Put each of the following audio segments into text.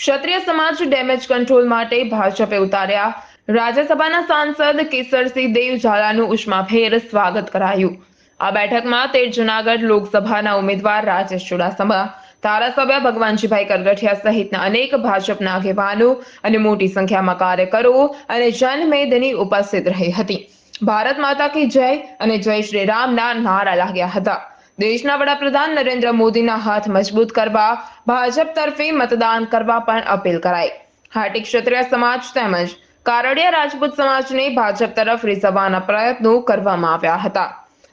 ક્ષત્રિય સમાજ damage control માટે ભાજપે ઉતાર્યા. રાજ્યસભાના સાંસદ કેસરસિંહ દેવ ઉષ્માભેર સ્વાગત કરાયું. આ બેઠકમાં તેર જુનાગઢ લોકસભાના ઉમેદવાર રાજેશ ચુડાસમા, ધારાસભ્ય ભગવાનજીભાઈ કરગઠિયા સહિતના અનેક ભાજપના આગેવાનો અને મોટી સંખ્યામાં કાર્યકરો અને જનમેદની ઉપસ્થિત રહી હતી. ભારત માતા કી જય અને જય શ્રી રામના નારા લાગ્યા હતા. દેશના વડાપ્રધાન નરેન્દ્ર મોદીના હાથ મજબૂત કરવા, ભાજપ તરફે મતદાન કરવા પણ અપીલ કરાઈ. હાટી ક્ષત્રિય સમાજ તેમજ કારડિયા રાજપૂત સમાજને ભાજપ તરફ રીઝવવાના પ્રયત્નો કરવામાં આવ્યા હતા.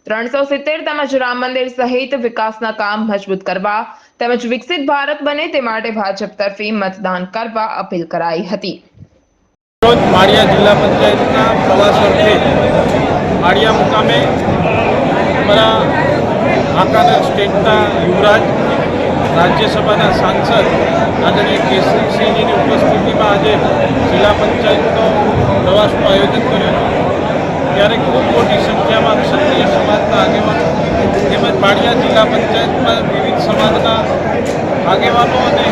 ત્રણસો સિત્તેર તેમજ રામ મંદિર સહિત વિકાસના કામ મજબૂત કરવા તેમજ વિકસિત ભારત બને તે માટે ભાજપ તરફે મતદાન કરવા અપીલ કરાઈ હતી. રોજ માળિયા જિલ્લા પંચાયતના પ્રવાસ અર્થે માળિયા મુકામે અમારા આકાના સ્ટેટના યુવરાજ, રાજ્યસભાના સાંસદ આદરણીય કેસરીસિંહજીની ઉપસ્થિતિમાં આજે જિલ્લા પંચાયતનો પ્રવાસનું આયોજન કર્યું ત્યારે ખૂબ મોટી સંખ્યામાં ક્ષત્રિય સમાજના આગેવાનો તેમજ માળિયા જિલ્લા પંચાયતમાં વિવિધ સમાજના આગેવાનો અને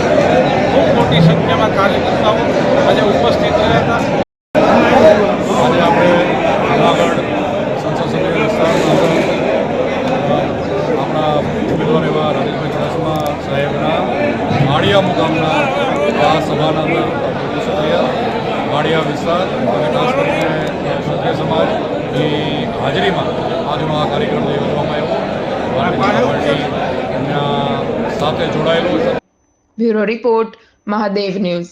ખૂબ મોટી સંખ્યામાં કાર્યકર્તાઓ આજે ઉપસ્થિત રહ્યા હતા આજે આપણે જુનાગઢ સંસદ સભ્ય વિસ્તારમાં આપણા ઉમેદવાર એવા રાજેશભાઈ ચુડાસમા સાહેબના માળિયા મુકામના આ સભાના ક્ષત્રિય માળિયા વિસ્તાર અને ખાસ કરીને ક્ષત્રિય સમાજની હાજરીમાં આજનો આ કાર્યક્રમ યોજવામાં આવ્યો સાથે જોડાયેલો બ્યુરો રિપોર્ટ, મહાદેવ ન્યૂઝ.